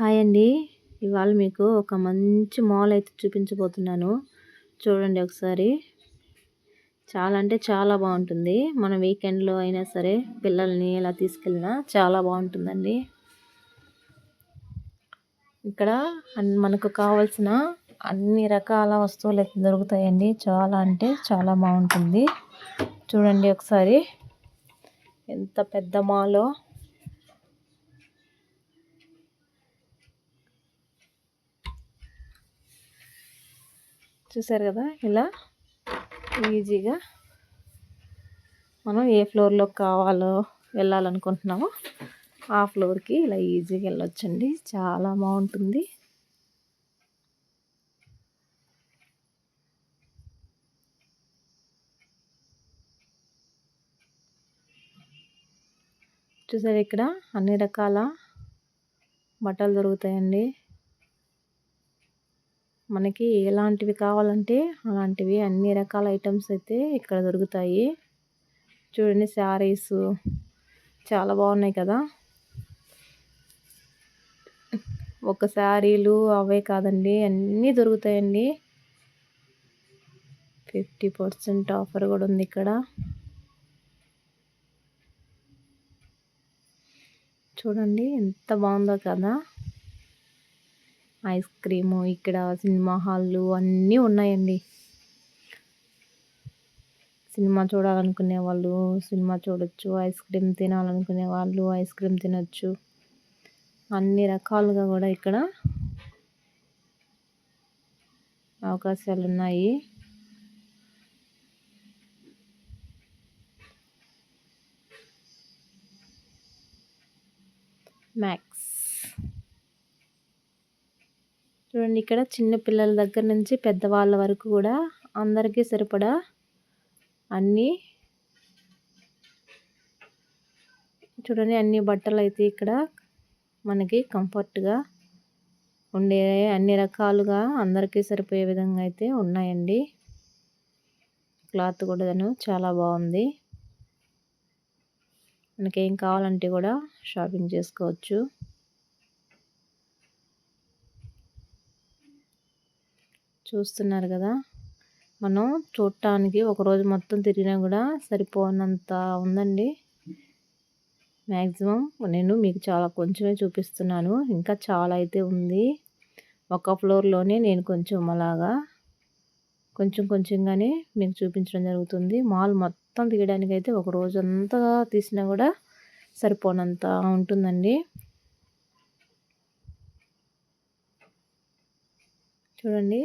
Hi అండి. ఇవాళ మీకు ఒక మంచి మాల్ అయితే చూపించబోతున్నాను. చూడండి ఒకసారి. చాలా అంటే చాలా బాగుంటుంది. మన వీకెండ్లో అయినా సరే పిల్లల్ని ఎలా తీసుకెళ్ళినా చాలా బాగుంటుందండి. ఇక్కడ మనకు కావాల్సిన అన్ని రకాల వస్తువులు అయితే దొరుకుతాయండి. చాలా అంటే చాలా బాగుంటుంది. చూడండి ఒకసారి. ఎంత పెద్ద మాలో చూసారు కదా ఇలా ఈజీగా మనం ఏ ఫ్లోర్లోకి కావాలో వెళ్ళాలనుకుంటున్నామో ఆ ఫ్లోర్కి ఇలా ఈజీగా వెళ్ళొచ్చండి. చాలా బాగుంటుంది. చూసారు ఇక్కడ అన్ని రకాల బట్టలు దొరుకుతాయండి. మనకి ఎలాంటివి కావాలంటే అలాంటివి అన్ని రకాల ఐటమ్స్ అయితే ఇక్కడ దొరుకుతాయి. చూడండి శారీస్ చాలా బాగున్నాయి కదా. ఒక శారీలు అవే కాదండి అన్నీ దొరుకుతాయండి. ఫిఫ్టీ పర్సెంట్ ఆఫర్ కూడా ఉంది ఇక్కడ. చూడండి ఎంత బాగుందో కదా. ఐస్ క్రీము ఇక్కడ సినిమా హాళ్ళు అన్నీ ఉన్నాయండి. సినిమా చూడాలనుకునే వాళ్ళు సినిమా చూడొచ్చు ఐస్ క్రీమ్ తినాలనుకునే వాళ్ళు ఐస్ క్రీమ్ తినొచ్చు. అన్ని రకాలుగా కూడా ఇక్కడ అవకాశాలు ఉన్నాయి. మ్యాక్స్ చూడండి ఇక్కడ చిన్న పిల్లల దగ్గర నుంచి పెద్దవాళ్ళ వరకు కూడా అందరికీ సరిపడా అన్నీ చూడండి అన్ని బట్టలు అయితే ఇక్కడ మనకి కంఫర్ట్గా ఉండే అన్ని రకాలుగా అందరికీ సరిపోయే విధంగా అయితే ఉన్నాయండి. క్లాత్ కూడా చాలా బాగుంది. మనకేం కావాలంటే కూడా షాపింగ్ చేసుకోవచ్చు. చూస్తున్నారు కదా మనం చూడటానికి ఒకరోజు మొత్తం తిరిగినా కూడా సరిపోనంత ఉందండి. మ్యాక్సిమం నేను మీకు చాలా కొంచెమే చూపిస్తున్నాను. ఇంకా చాలా అయితే ఉంది. ఒక ఫ్లోర్లోనే నేను కొంచెం అలాగా కొంచెం కొంచెంగానే మీకు చూపించడం జరుగుతుంది. మాల్ మొత్తం తీయడానికి అయితే ఒక రోజు అంతా తీసినా కూడా సరిపోనంత ఉంటుందండి. చూడండి.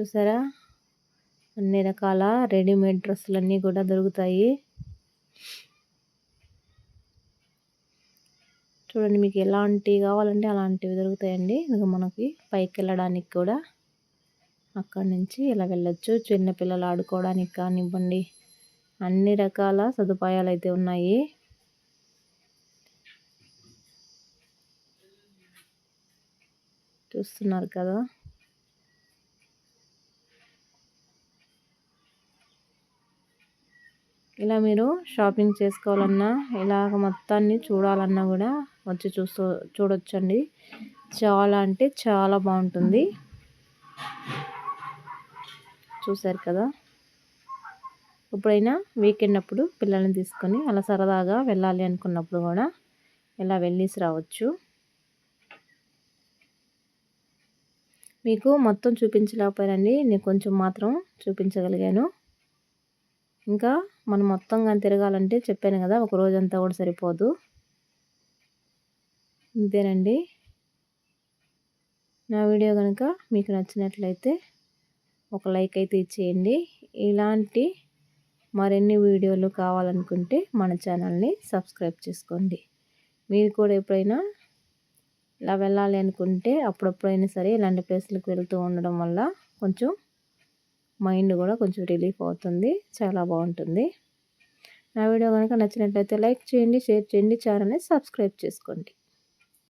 చూసారా? అన్ని రకాల రెడీమేడ్ డ్రెస్సులన్నీ కూడా దొరుకుతాయి. చూడండి మీకు ఎలాంటివి కావాలంటే అలాంటివి దొరుకుతాయండి. ఇంకా మనకి పైకి వెళ్ళడానికి కూడా అక్కడి నుంచి ఇలా వెళ్ళొచ్చు. చిన్నపిల్లలు ఆడుకోవడానికి కానివ్వండి అన్ని రకాల సదుపాయాలు అయితే ఉన్నాయి. చూస్తున్నారు కదా? ఇలా మీరు షాపింగ్ చేసుకోవాలన్నా ఇలాగ మొత్తాన్ని చూడాలన్నా కూడా వచ్చి చూస్తూ చూడొచ్చండి. చాలా అంటే చాలా బాగుంటుంది. చూసారు కదా? ఎప్పుడైనా వీకెండ్ అప్పుడు పిల్లల్ని తీసుకొని అలా సరదాగా వెళ్ళాలి అనుకున్నప్పుడు కూడా ఇలా వెళ్ళేసి రావచ్చు. మీకు మొత్తం చూపించలేకపోయానండి. నేను కొంచెం మాత్రం చూపించగలిగాను. ఇంకా మనం మొత్తంగా తిరగాలంటే చెప్పాను కదా ఒక రోజంతా కూడా సరిపోదు. అంతేనండి. నా వీడియో కనుక మీకు నచ్చినట్లయితే ఒక లైక్ అయితే ఇచ్చేయండి. ఇలాంటి మరిన్ని వీడియోలు కావాలనుకుంటే మన ఛానల్ని సబ్స్క్రైబ్ చేసుకోండి. మీరు కూడా ఎప్పుడైనా ఇలా వెళ్ళాలి అనుకుంటే అప్పుడప్పుడైనా సరే ఇలాంటి ప్లేస్లకు వెళ్తూ ఉండడం వల్ల కొంచెం మైండ్ కూడా కొంచెం రిలీఫ్ అవుతుంది. చాలా బాగుంటుంది. నా వీడియో కనుక నచ్చినట్లయితే లైక్ చేయండి షేర్ చేయండి ఛానల్ని సబ్స్క్రైబ్ చేసుకోండి.